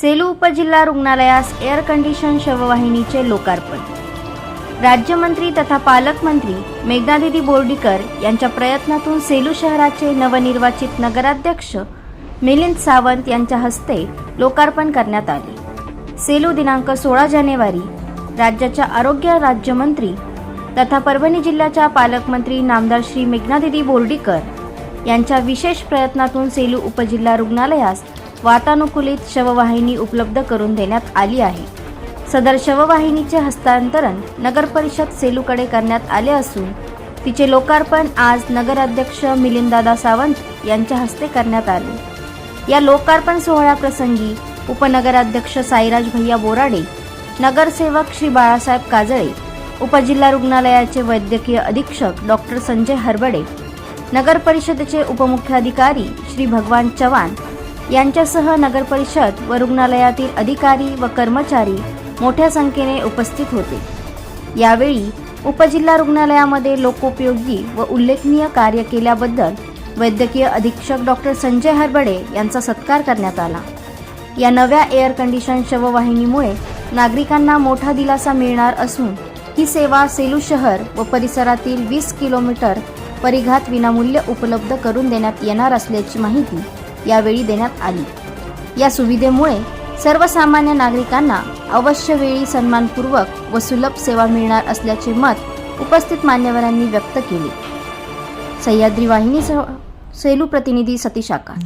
सेलू उपजिल्हा रुग्णालयास air condition शववाहिनीचे लोकार्पण. राज्यमंत्री तथा पालकमंत्री मेघनादिदी बोर्डीकर यांच्या प्रयत्नातून सेलू शहराचे नवनिर्वाचित नगराध्यक्ष मिलिंद सावंत यांच्या हस्ते लोकार्पण करण्यात आले. सेलू दिनांक सोळा जानेवारी राज्याच्या आरोग्य राज्यमंत्री तथा परभणी जिल्ह्याच्या पालकमंत्री नामदार श्री मेघनादिदी बोर्डीकर यांच्या विशेष प्रयत्नातून सेलू उपजिल्हा रुग्णालयास वातानुकूलित शववाहिनी उपलब्ध करून देण्यात आली आहे. सदर शववाहिनीचे हस्तांतरण नगरपरिषद सेलूकडे करण्यात आले असून तिचे लोकार्पण आज नगराध्यक्ष मिलिंददादा सावंत यांच्या हस्ते करण्यात आले. या लोकार्पण सोहळ्याप्रसंगी उपनगराध्यक्ष साईराज भैया बोराडे नगरसेवक श्री बाळासाहेब काजळे उपजिल्हा रुग्णालयाचे वैद्यकीय अधीक्षक डॉक्टर संजय हरबडे नगर परिषदेचे उपमुख्याधिकारी श्री भगवान चव्हाण यांच्यासह नगरपरिषद व रुग्णालयातील अधिकारी व कर्मचारी मोठ्या संख्येने उपस्थित होते. यावेळी उपजिल्हा रुग्णालयामध्ये लोकोपयोगी व उल्लेखनीय कार्य केल्याबद्दल वैद्यकीय अधीक्षक डॉक्टर संजय हरबडे यांचा सत्कार करण्यात आला. या नव्या एअर कंडिशन शववाहिनीमुळे नागरिकांना मोठा दिलासा मिळणार असून ही सेवा सेलू शहर व परिसरातील वीस किलोमीटर परिघात विनामूल्य उपलब्ध करून देण्यात येणार असल्याची माहिती यावेळी देण्यात आली. या सुविधेमुळे सर्वसामान्य नागरिकांना अवश्य वेळी सन्मानपूर्वक व सुलभ सेवा मिळणार असल्याचे मत उपस्थित मान्यवरांनी व्यक्त केले. सह्याद्री वाहिनीसह सेलू प्रतिनिधी सतीश आकार